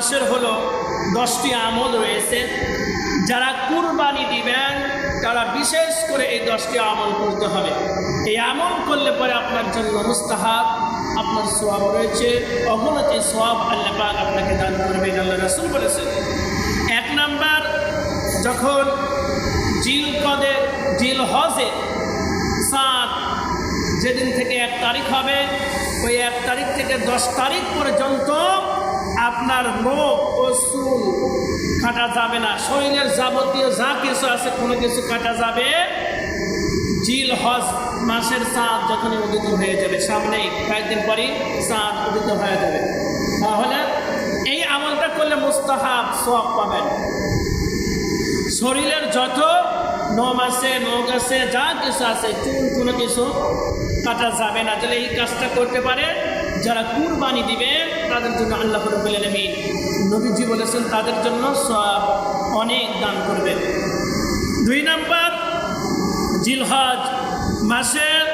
মাসের হলো দশটি আমল রয়েছে। যারা কুরবানি দিবেন, তারা বিশেষ করে এই দশটি আমল করতে হবে। এই আমল করলে পরে আপনার জন্য মুস্তাহাব, আপনার সোয়াব রয়েছে। অবনতি সোয়াব আল্লাহ পাক আপনাকে দান করবেন, আল্লাহ রাসুল বলেছেন। এক নাম্বার, যখন জিল কদে, জিল হজে, সাত, যেদিন থেকে এক তারিখ হবে, ওই এক তারিখ থেকে দশ তারিখ পর্যন্ত আপনার মুখ ও কাটা যাবে না। শরীরের যাবতীয় যা কিছু আছে, কোনো কিছু কাটা যাবে। জিল, হজ মাসের চাঁদ যখনই উদিত হয়ে যাবে, সামনেই কয়েকদিন পরই চাঁদ উদিত হয়ে যাবে। তাহলে এই আমলটা করলে মুস্তাহাব সব পাবেন। শরীরের যত নম আছে নখ আছে, যা কিছু আছে, চুল, কোনো কিছু কাটা যাবে না। তাহলে এই কাজটা করতে পারে যারা কুরবানি দিবে তাদের জন্য আল্লাহ রবুল আলমিন নবীজি বলেছেন তাদের জন্য সব অনেক দান করবে দুই নাম্বার জিলহজ মাসের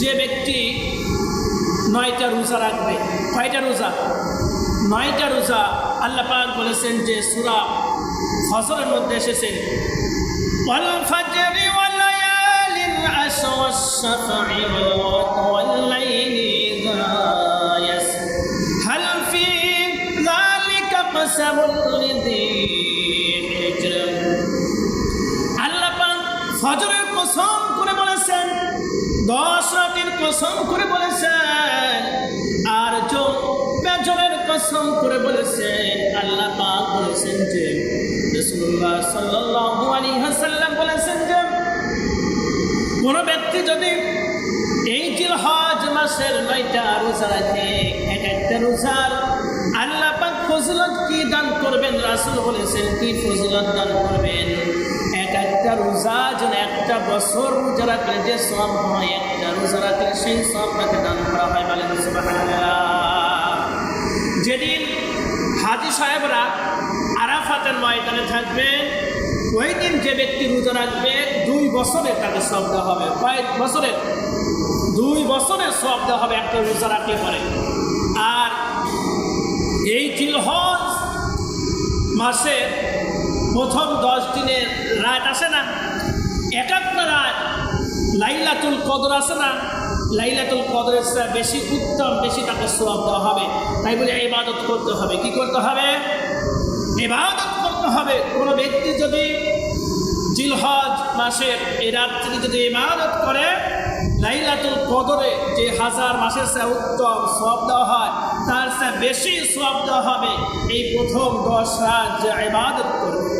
যে ব্যক্তি নয়টা রোজা রাখবে কয়টা রোজা নয়টা রোজা আল্লাহ পাক বলেছেন যে সুরা ফসলের মধ্যে এসেছেন والفجر وليال العشر والشفع والوتر والليل ফজরের কসম করে বলেছেন করে বলেছেন, আর जो বেজরের কসম করে বলেছেন। আল্লাহ বলেছেন যে, রাসূলুল্লাহ সাল্লাল্লাহু আলাইহি ওয়াসাল্লাম বলেছেন যে, কোন ব্যক্তি যদি এই জিলহজ মাসের নয়টা রোজা রাখে, এক একটা রোজার ফজিলত কি দান করবেন? রাসূল বলেছেন, কি ফজিলত দান করবেন? এক একটা রোজা যেন একটা বছর রোজা রাখলে যে সব হয়, একটা রোজা রাখলে সেই সবটাকে দান করা হয় বলেন যেদিন হাজি সাহেবরা আরাফাতের ময়দানে থাকবেন ওই দিন যে ব্যক্তি রোজা রাখবে, দুই বছরে তাকে সব দেওয়া হবে। কয়েক বছরের, দুই বছরের সব দেওয়া হবে একটা রোজা রাখলে পরে। আর এই জিলহজ মাসের প্রথম দশ দিনের রাত আসে না এক একটা রাত লাইলাতুল কদর আসে না। লাইলাতুল কদরের বেশি উত্তম, বেশি তাকে সোয়াব দেওয়া হবে। তাই বলে ইবাদত করতে হবে। কি করতে হবে? ইবাদত করতে হবে। কোনো ব্যক্তি যদি জিলহজ মাসের এই রাত্রি যদি ইবাদত করে লাইলাতুল কদরে যে হাজার মাসের সে উত্তম সব দেওয়া হয়, তার সে বেশি সব দেওয়া হবে এই প্রথম দশ রাজ্য এবাদত করবে।